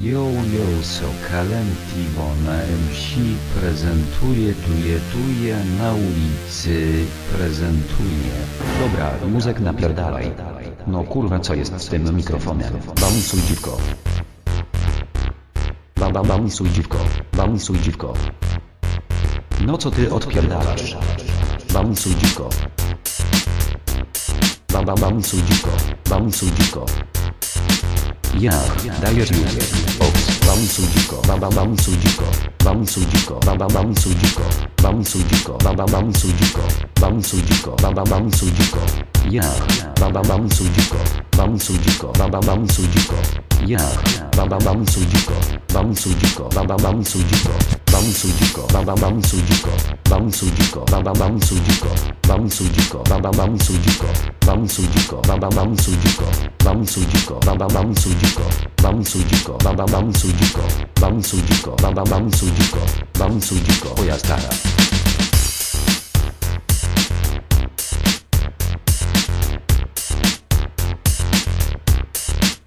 Yo yo so Calentivo na MC prezentuje tuje tuje na ulicy prezentuje. Dobra, muzyk napierdalaj. No kurwa co jest z tym mikrofonem? Balansuj dziwko. Ba ba balansuj dziwko. Balansuj dziwko. No co ty odpierdalasz? Balansuj dziwko. Ba ba balansuj dziwko. Balansuj dziwko. Ja, dajesz mi. Ops, bouncu dziko, baba bouncu dziko, bouncu dziko, baba bouncu dziko, bouncu dziko, baba bouncu dziko, bouncu dziko, baba bouncu dziko. Ja, baba bouncu dziko, bouncu dziko, baba bouncu dziko. Ja, baba bouncu dziko, bouncu dziko, baba bouncu dziko, bouncu dziko, baba bouncu dziko, bouncu dziko, baba bouncu dziko, bouncu dziko, baba bouncu dziko, bouncu dziko, baba bouncu dziko. Bami sudziko, baba bami sudziko, bami sudziko, baba bami sudziko, bami sudziko, baba bami sudziko, bami sudziko, oja stara.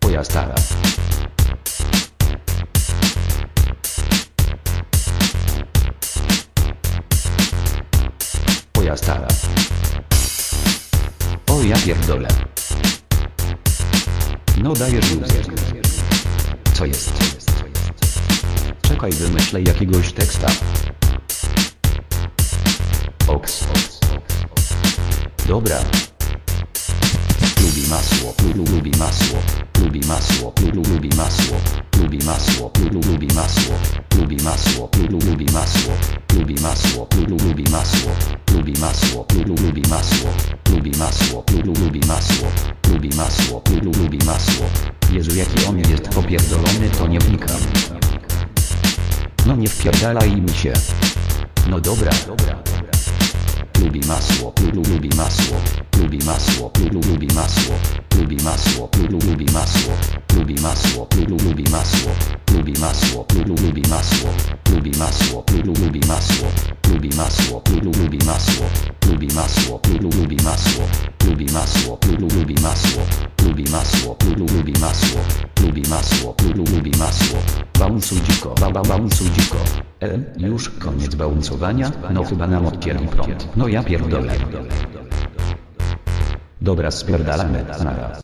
Oja stara. Oja stara. O ja pierdolę. No dajesz luzę. Co jest? Czekaj, wymyślę jakiegoś teksta. Oks. Dobra. Lubi masło, lu- lu- lubi masło, lubi masło, lu- lu- lubi masło, lubi masło, lu- lu- lubi masło, lubi masło, lu- lu- lubi masło, lubi masło, lu- lu- lubi masło, lubi masło, lu- lu- lubi masło, lubi masło, lu- lu- lubi masło, lubi masło, lu- lu- lubi masło. Jezu jaki on jest popierdolony to nie wnikam. No nie wpierdalaj mi się. No dobra, dobra, dobra. Lubi masło, lu- lu- lubi masło, lubi masło, lu- lu- lubi masło, lubi masło, lu- lu- lubi masło, lubi masło, lu- lu- lubi masło, lubi masło, lu- lu- lubi masło, lubi masło, lu- lu- lubi masło, lubi masło, lu- lu- lubi masło, lubi masło, lu- lu- lubi masło, lubi masło, lu- lubi masło, lubi masło, lu- lu- lubi masło, lubi masło, lu- lu- lubi masło. Baunsuj dziko, ba ba dziko. E, już koniec bauncowania? No chyba nam odcięli prąd. No ja pierdolę. Dobra, spierdalamy, nara.